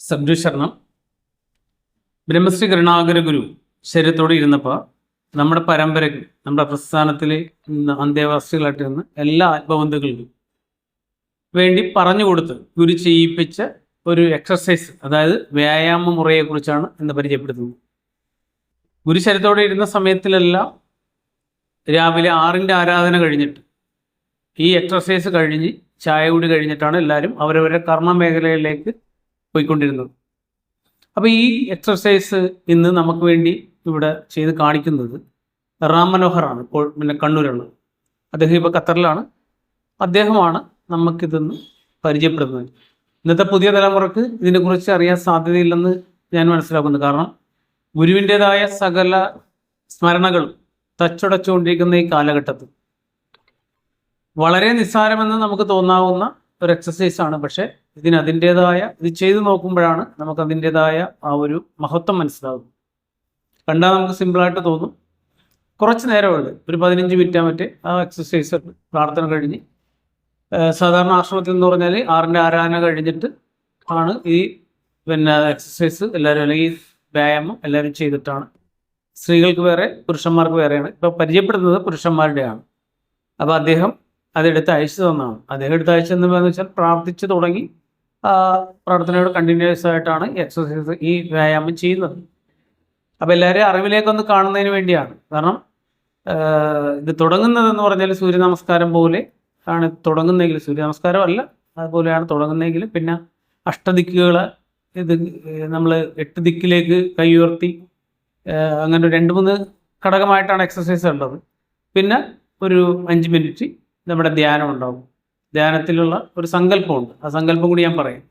സബ്ജു ശർണം ബ്രഹ്മശ്രീ കരുണാകര ഗുരു ശരീരത്തോടെ ഇരുന്നപ്പോൾ നമ്മുടെ പരമ്പരയ്ക്ക് നമ്മുടെ പ്രസ്ഥാനത്തിലെ അന്തേവാസികളായിട്ടിരുന്ന എല്ലാ ആത്മബന്ധുക്കൾക്കും വേണ്ടി പറഞ്ഞു കൊടുത്ത് ഗുരു ചെയ്യിപ്പിച്ച ഒരു എക്സസൈസ് അതായത് വ്യായാമ മുറയെക്കുറിച്ചാണ് ഇന്ന് പരിചയപ്പെടുത്തുന്നത്. ഗുരു ശരീരത്തോടെ ഇരുന്ന സമയത്തിലെല്ലാം രാവിലെ ആറിന്റെ ആരാധന കഴിഞ്ഞിട്ട് ഈ എക്സസൈസ് കഴിഞ്ഞ് ചായ കൂടി കഴിഞ്ഞിട്ടാണ് എല്ലാവരും അവരവരുടെ കർമ്മ മേഖലയിലേക്ക് പോയിക്കൊണ്ടിരുന്നത്. അപ്പോൾ ഈ എക്സർസൈസ് ഇന്ന് നമുക്ക് വേണ്ടി ഇവിടെ ചെയ്ത് കാണിക്കുന്നത് റാം മനോഹറാണ് ഇപ്പോൾ പിന്നെ കണ്ണൂരുള്ളത് അദ്ദേഹം ഇപ്പോൾ ഖത്തറിലാണ്. അദ്ദേഹമാണ് നമുക്കിതൊന്ന് പരിചയപ്പെടുന്നത്. ഇന്നത്തെ പുതിയ തലമുറയ്ക്ക് ഇതിനെക്കുറിച്ച് അറിയാൻ സാധ്യതയില്ലെന്ന് ഞാൻ മനസ്സിലാക്കുന്നു. കാരണം ഗുരുവിന്റെതായ സകല സ്മരണകൾ തച്ചുടച്ചുകൊണ്ടിരിക്കുന്ന ഈ കാലഘട്ടത്തിൽ വളരെ നിസ്സാരമെന്ന് നമുക്ക് തോന്നാവുന്ന ഒരു എക്സസൈസാണ് പക്ഷേ ഇതിന് അതിന്റെതായ ഇത് ചെയ്തു നോക്കുമ്പോഴാണ് നമുക്ക് അതിന്റെതായ ആ ഒരു മഹത്വം മനസ്സിലാകും കണ്ടാൽ നമുക്ക് സിമ്പിളായിട്ട് തോന്നും. കുറച്ച് നേരമുണ്ട്. ഒരു പതിനഞ്ച് മിനിറ്റാ മറ്റേ ആ എക്സസൈസ് പ്രാർത്ഥന കഴിഞ്ഞ്. സാധാരണ ആശ്രമത്തിൽ എന്ന് പറഞ്ഞാൽ ആറിന്റെ ആരാധന കഴിഞ്ഞിട്ട് ആണ് ഈ പിന്നെ എക്സസൈസ് എല്ലാവരും അല്ലെങ്കിൽ വ്യായാമം എല്ലാവരും ചെയ്തിട്ടാണ്. സ്ത്രീകൾക്ക് വേറെ പുരുഷന്മാർക്ക് വേറെയാണ്. ഇപ്പോൾ പരിചയപ്പെടുന്നത് പുരുഷന്മാരുടെയാണ്. അപ്പോൾ അദ്ദേഹം അതെടുത്ത് അയച്ചു തന്നാണ് അദ്ദേഹം എടുത്ത് അയച്ചു തന്നെന്ന് വെച്ചാൽ പ്രാർത്ഥിച്ചു തുടങ്ങി. ആ പ്രാർത്ഥനയോട് കണ്ടിന്യൂസ് ആയിട്ടാണ് എക്സസൈസ് ഈ വ്യായാമം ചെയ്യുന്നത്. അപ്പോൾ എല്ലാവരെയും അറിവിലേക്കൊന്ന് കാണുന്നതിന് വേണ്ടിയാണ്. കാരണം ഇത് തുടങ്ങുന്നതെന്ന് പറഞ്ഞാൽ സൂര്യ നമസ്കാരം പോലെ ആണ് തുടങ്ങുന്നതെങ്കിൽ സൂര്യ നമസ്കാരം അല്ല അതുപോലെയാണ് തുടങ്ങുന്നതെങ്കിൽ പിന്നെ അഷ്ടദിക്കുകൾ ഇത് നമ്മൾ എട്ട് ദിക്കിലേക്ക് കൈ ഉയർത്തി അങ്ങനെ രണ്ട് മൂന്ന് ഘടകമായിട്ടാണ് എക്സസൈസ് ഉള്ളത്. പിന്നെ ഒരു അഞ്ച് മിനിറ്റ് നമ്മുടെ ധ്യാനം ഉണ്ടാവും. ധ്യാനത്തിലുള്ള ഒരു സങ്കല്പമുണ്ട്. ആ സങ്കല്പം കൂടി ഞാൻ പറയും.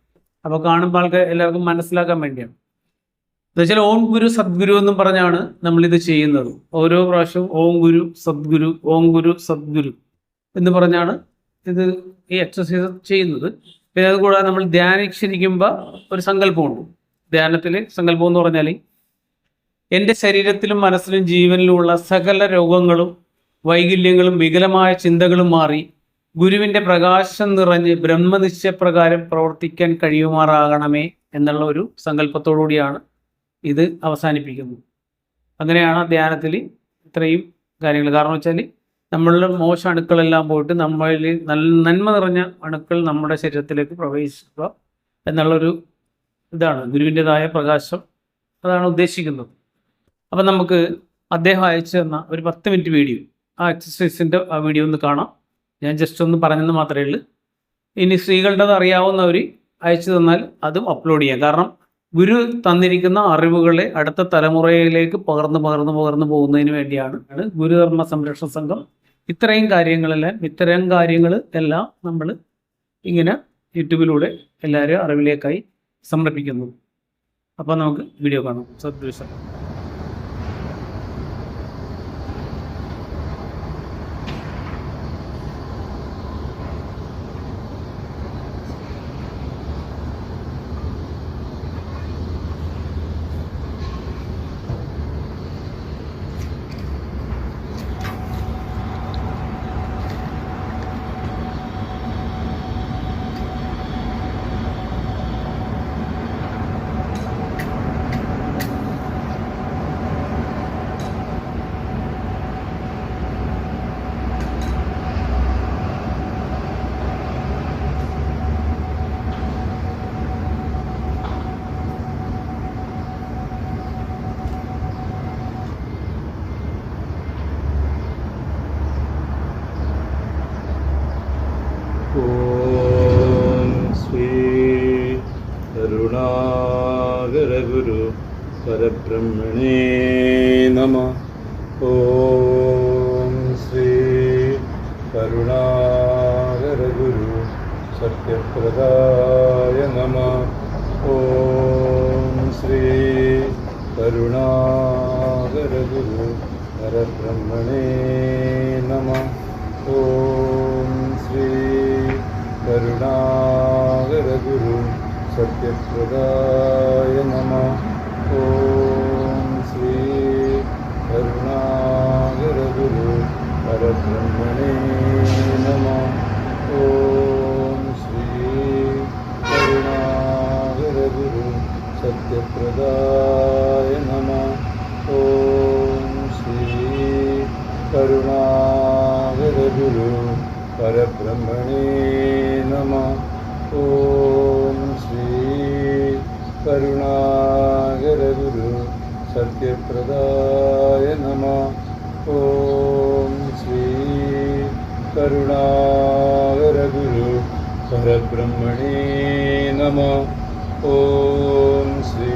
അപ്പോൾ കാണുമ്പോൾ ആൾക്ക് എല്ലാവർക്കും മനസ്സിലാക്കാൻ വേണ്ടിയാണ്. എന്നുവെച്ചാൽ ഓം ഗുരു സദ്ഗുരു എന്നും പറഞ്ഞാണ് നമ്മളിത് ചെയ്യുന്നത്. ഓരോ പ്രാവശ്യവും ഓം ഗുരു സദ്ഗുരു ഓം ഗുരു സദ്ഗുരു എന്ന് പറഞ്ഞാണ് ഇത് ഈ എക്സസൈസ് ചെയ്യുന്നത്. പിന്നെ അതുകൂടാതെ നമ്മൾ ധ്യാനിച്ചിരിക്കുമ്പോൾ ഒരു സങ്കല്പമുണ്ട്. ധ്യാനത്തിൽ സങ്കല്പം എന്ന് പറഞ്ഞാൽ എന്റെ ശരീരത്തിലും മനസ്സിലും ജീവനിലുമുള്ള സകല രോഗങ്ങളും വൈകല്യങ്ങളും വികലമായ ചിന്തകളും മാറി ഗുരുവിന്റെ പ്രകാശം നിറഞ്ഞ് ബ്രഹ്മനിശ്ചയപ്രകാരം പ്രവർത്തിക്കാൻ കഴിയുമാറാകണമേ എന്നുള്ള ഒരു സങ്കല്പത്തോടുകൂടിയാണ് ഇത് അവസാനിപ്പിക്കുന്നത്. അങ്ങനെയാണ് ധ്യാനത്തിൽ ഇത്രയും കാര്യങ്ങൾ. കാരണം വെച്ചാൽ നമ്മളുടെ മോശ അണുക്കളെല്ലാം പോയിട്ട് നമ്മളിൽ നല്ല നന്മ നിറഞ്ഞ അണുക്കൾ നമ്മുടെ ശരീരത്തിലേക്ക് പ്രവേശിക്കുക എന്നുള്ളൊരു ഇതാണ് ഗുരുവിന്റെതായ പ്രകാശം അതാണ് ഉദ്ദേശിക്കുന്നത്. അപ്പം നമുക്ക് അദ്ദേഹം അയച്ചു തന്ന ഒരു പത്ത് മിനിറ്റ് വീഡിയോ ആ എക്സസൈസിന്റെ ആ വീഡിയോ ഒന്ന് കാണാം. ഞാൻ ജസ്റ്റ് ഒന്ന് പറഞ്ഞെന്ന് മാത്രമേ ഉള്ളൂ. ഇനി സ്ത്രീകളുടേത് അറിയാവുന്നവർ അയച്ചു തന്നാൽ അതും അപ്ലോഡ് ചെയ്യാം. കാരണം ഗുരു തന്നിരിക്കുന്ന അറിവുകളെ അടുത്ത തലമുറയിലേക്ക് പകർന്നു പകർന്നു പകർന്ന് പോകുന്നതിന് വേണ്ടിയാണ് ഗുരുധർമ്മ സംരക്ഷണ സംഘം. ഇത്രയും കാര്യങ്ങളെല്ലാം ഇത്തരം കാര്യങ്ങൾ എല്ലാം നമ്മൾ ഇങ്ങനെ യൂട്യൂബിലൂടെ എല്ലാവരും അറിവിലേക്കായി സമർപ്പിക്കുന്നു. അപ്പോൾ നമുക്ക് വീഡിയോ കാണാം. സദ്ദേശം नमः ॐ श्री करुणागरगुरु परब्रह्मणे नमः ॐ श्री करुणागरगुरु सत्यप्रदाय नमः ॐ श्री करुणागरगुरु परब्रह्मणे नमः ॐ सत्यप्रदाय नमः ॐ श्री करुणागरगुरु परब्रह्मणे नमः ॐ श्री करुणागरगुरु सत्यप्रदाय नमः ॐ श्री करुणागरगुरु परब्रह्मणे नमः ഓം ശ്രീ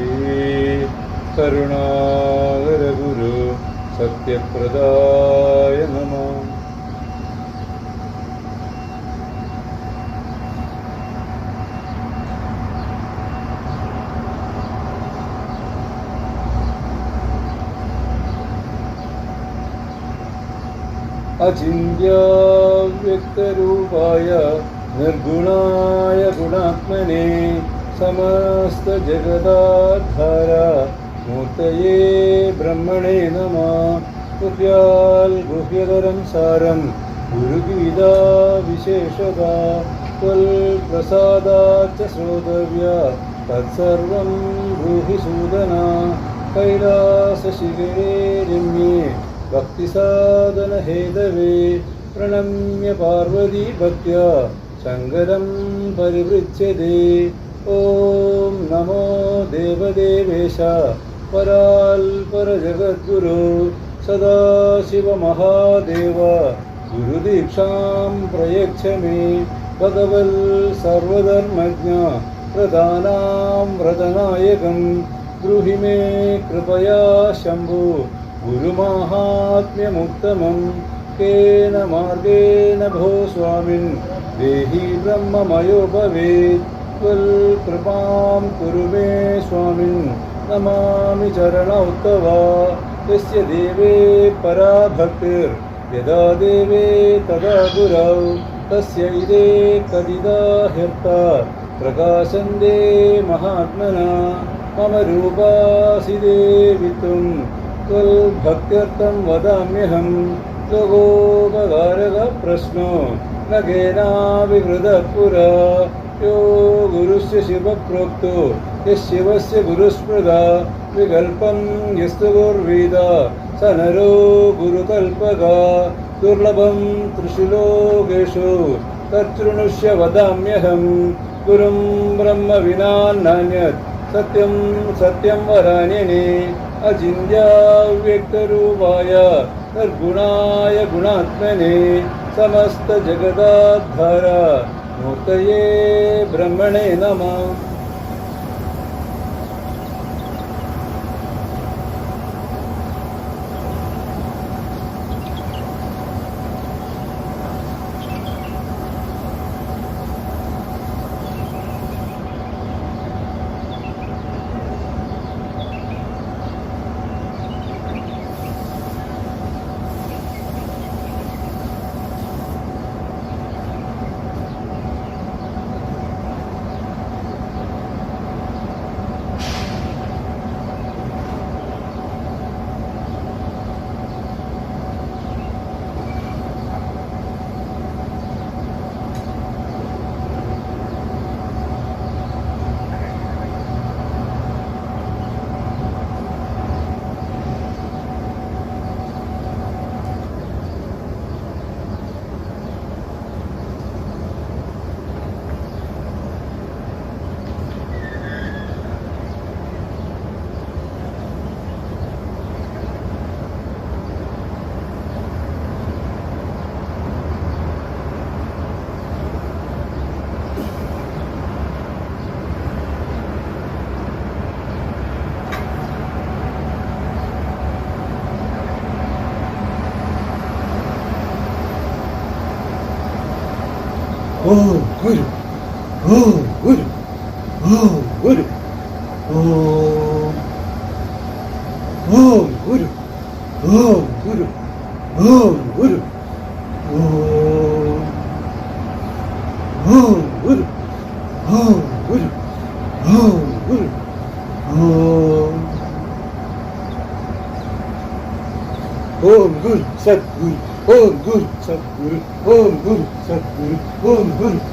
കരുണാകരഗുരു സത്യപ്രദായ നമ. അചിന്യാവ്യക്തരൂപായ നിർഗുണായ ഗുണാത്മനെ समस्तजगदाधार मूर्तये ब्रह्मणे नमः गुह्याल् गुह्यधरं सारं गुरुगीता विशेषदा त्वल्प्रसादाच्च श्रोतव्या तत्सर्वं ब्रूहि सूदना कैलासशिखरे रम्ये भक्तिसाधनहेतवे प्रणम्य पार्वती भक्त्या शङ्करं परिवृच्यते ॐ नमो देवदेवेश पराल्परजगद्गुरो सदाशिवमहादेव। गुरुदीक्षां प्रयच्छ मे भगवल् सर्वधर्मज्ञ प्रधानां व्रतनायकं ब्रूहि मे कृपया शम्भु। गुरुमाहात्म्यमुत्तमं केन मार्गेण भो स्वामिन् देहि ब्रह्ममयो भवेत् त्वल्कृपां कुरु मे स्वामिन् नमामि चरणौ तव यस्य देवे परा भक्तिर्यदा देवे तदा गुरौ तस्य इदे कदिदा ह्यर्ता प्रकाशन्दे महात्मना मम रूपासि देवितुं त्वल्भक्त्यर्थं वदाम्यहं लोकोपकारकप्रश्नो न केनाविहृतः पुरा यो गुरुस्य शिवप्रोक्तो यशिवस्य गुरुस्मृता विकल्पं यस्तु गुर्वीद स नरो गुरुकल्पका दुर्लभं त्रिषु लोकेषु तच्छृणुष्य वदाम्यहं गुरुं ब्रह्म विना नान्यत् सत्यं सत्यं वराण्यने अचिन्त्याव्यक्तरूपाय निर्गुणाय गुणात्मने समस्तजगदाधार மூர்த்தையே பிரம்மணே நம. 으르, 어, 으르, 어, 으르, 어, 어, 으르, 어, 으르, 어, 으르, 어, 어, 으르, 어, 으르, 어, 으르, 어, 어, 으르, 셋, 으르, 어, 으르, 셋, 으르, 어, 으르, 셋, 으르, 어, 으르,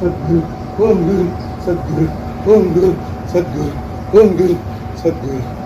Sadguru, Om Guru, Sadguru, Om Guru, Sadguru, Om Guru, Sadguru.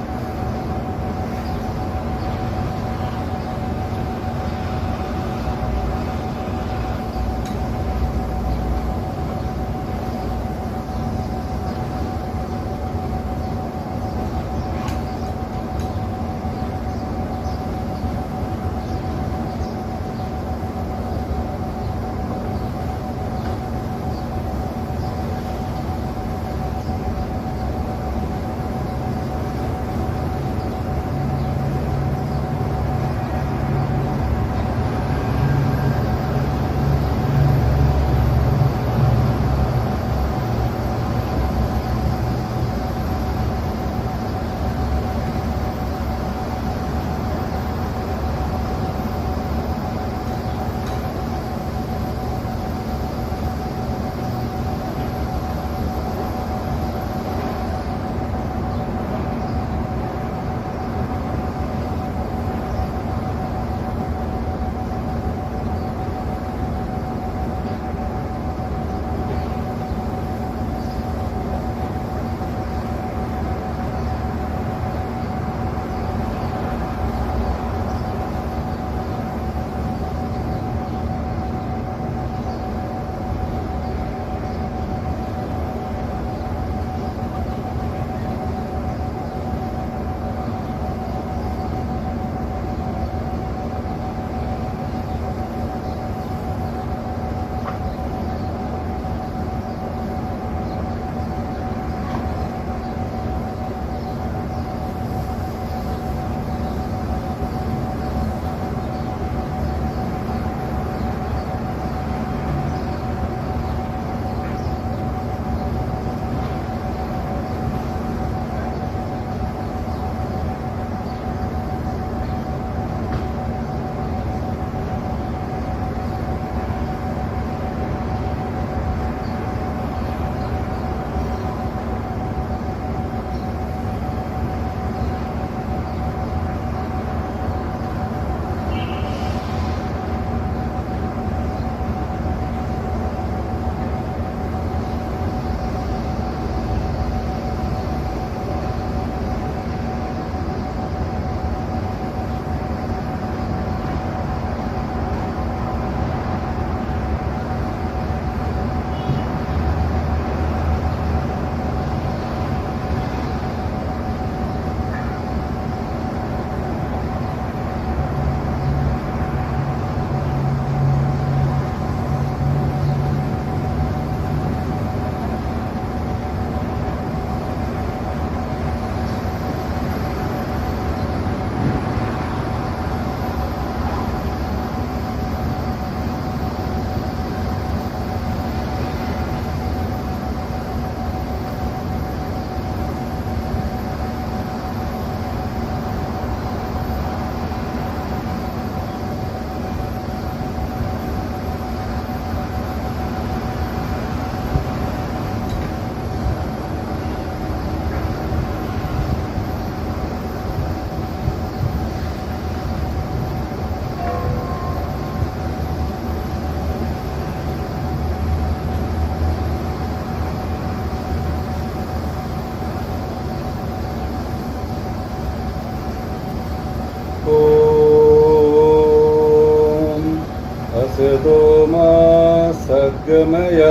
सद्गमय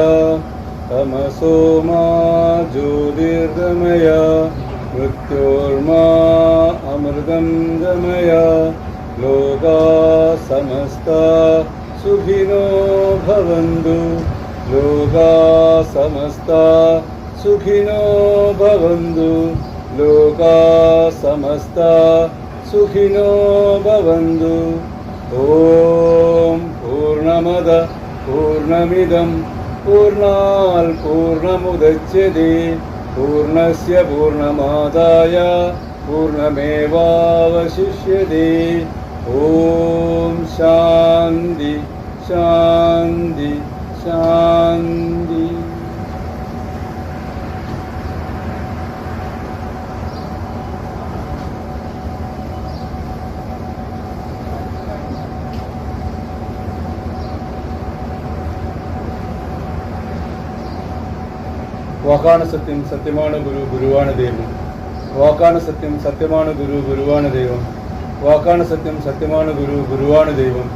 तमसो मा ज्योतिर्गमय मृत्योर्मा अमृतं गमय लोका समस्ता सुखिनो भवन्तु लोका समस्ता सुखिनो भवन्तु लोका समस्ता सुखिनो भवन्तु ॐ पूर्णमद पूर्णमिदं पूर्णाल् पूर्णमुदच्यते पूर्णस्य पूर्णमादाय पूर्णमेवावशिष्यते। ॐ शान्ति शान्ति शान्ति വാക്കാണ് സത്യം സത്യമാണ് ഗുരു ഗുരുവാണ് ദൈവം വാക്കാണ് സത്യം സത്യമാണ് ഗുരു ഗുരുവാണ് ദൈവം വാക്കാണ് സത്യം സത്യമാണ് ഗുരു ഗുരുവാണ് ദൈവം